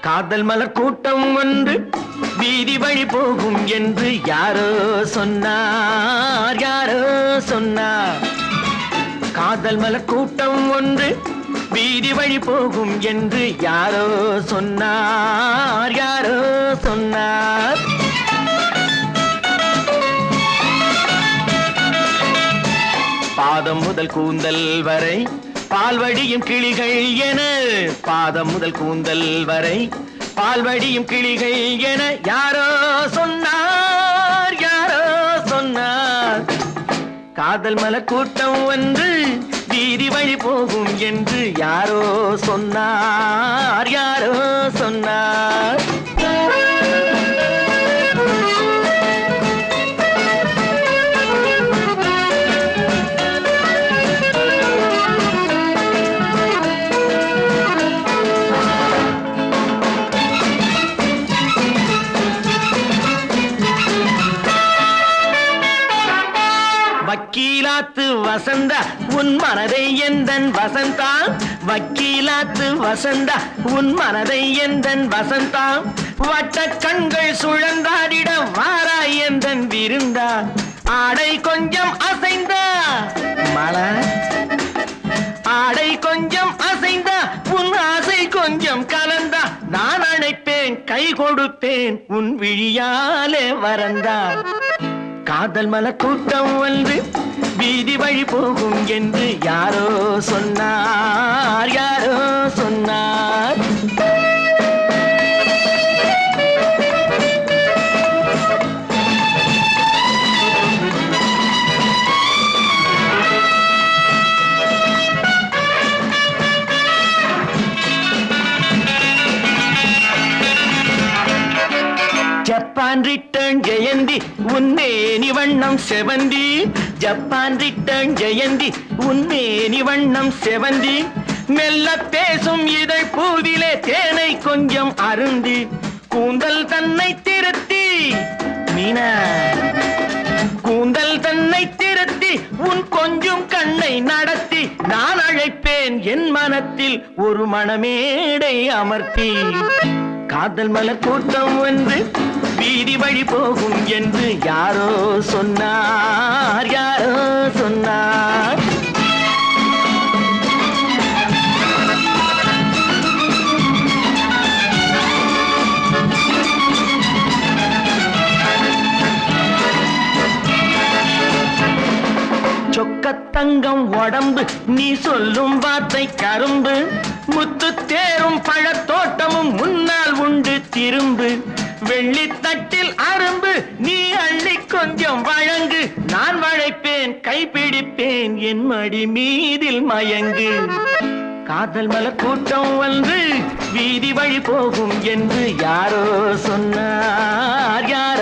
காதல் மலர் கூட்டம் ஒன்று வீதி வழி போகும் என்று யாரோ சொன்னார் யாரோ சொன்னார். காதல் மலர் கூட்டம் ஒன்று வீதி வழி போகும் என்று யாரோ சொன்னார் யாரோ சொன்னார். பாதம் முதல் கூந்தல் வரை பால்வடியும் கிளிகள் என பாதம் முதல் கூந்தல் வரை பால்வடியும் கிளிகள் என யாரோ சொன்னார் யாரோ சொன்னார். காதல் மலர் கூட்டம் ஒன்று வீதி வழி போகும் என்று யாரோ சொன்னார் யாரோ சொன்னார். வக்கீலாத்து வசந்தா உன் மனதை எந்தன் வசந்தா? வக்கீலாத்து வசந்தா உன் மனதை எந்தன் வசந்தா? வட்ட கண்கள் சுழந்தாடிட வாரா எந்தன் விருந்தா? ஆடை கொஞ்சம் அசைந்தா? மழை ஆடை கொஞ்சம் அசைந்தா உன் ஆசை கொஞ்சம் கலந்தா? நான் அழைப்பேன் கை கொடுப்பேன் உன் விழியாலே வரந்தா காதல் மல கூட்டம் வந்து வீதி வழி போகும் என்று யாரோ சொன்னார். யார் ஜப்பான் ரிட்டர்ன் ஜெயந்தி உன்னேனி வண்ணம் செவந்தி. ஜப்பான் ரிட்டர்ன் ஜெயந்தி உன்னேனி வண்ணம் செவந்தி. மெல்ல பேசும் இதை பூவிலே தேனை கொஞ்சம் அருந்தி. கூந்தல் தன்னை திருத்தி மீனா. கூந்தல் தன்னை திருத்தி உன் கொஞ்சம் கண்ணை நடத்தி. நான் அழைப்பேன் என் மனத்தில் ஒரு மணமேடை அமர்த்தி. காதல் மல கூட்டம் வந்து வீதி வழி போகும் என்று யாரோ சொன்னார் யாரோ சொன்னார். தங்கம் உடம்பு நீ சொல்லும் வார்த்தை கரும்பு முத்து தேரும் பழத்தோட்டமும் முன்னால் திரும்பு வெள்ளித்தட்டில் அரும்பு நீ அள்ளி கொஞ்சம் வழங்கு. நான் வளைப்பேன் கைப்பிடிப்பேன் என் மடி மீதில் மயங்கு. காதல் மலர் கூட்டம் வந்து வீதி வழி போகும் என்று யாரோ சொன்னார்.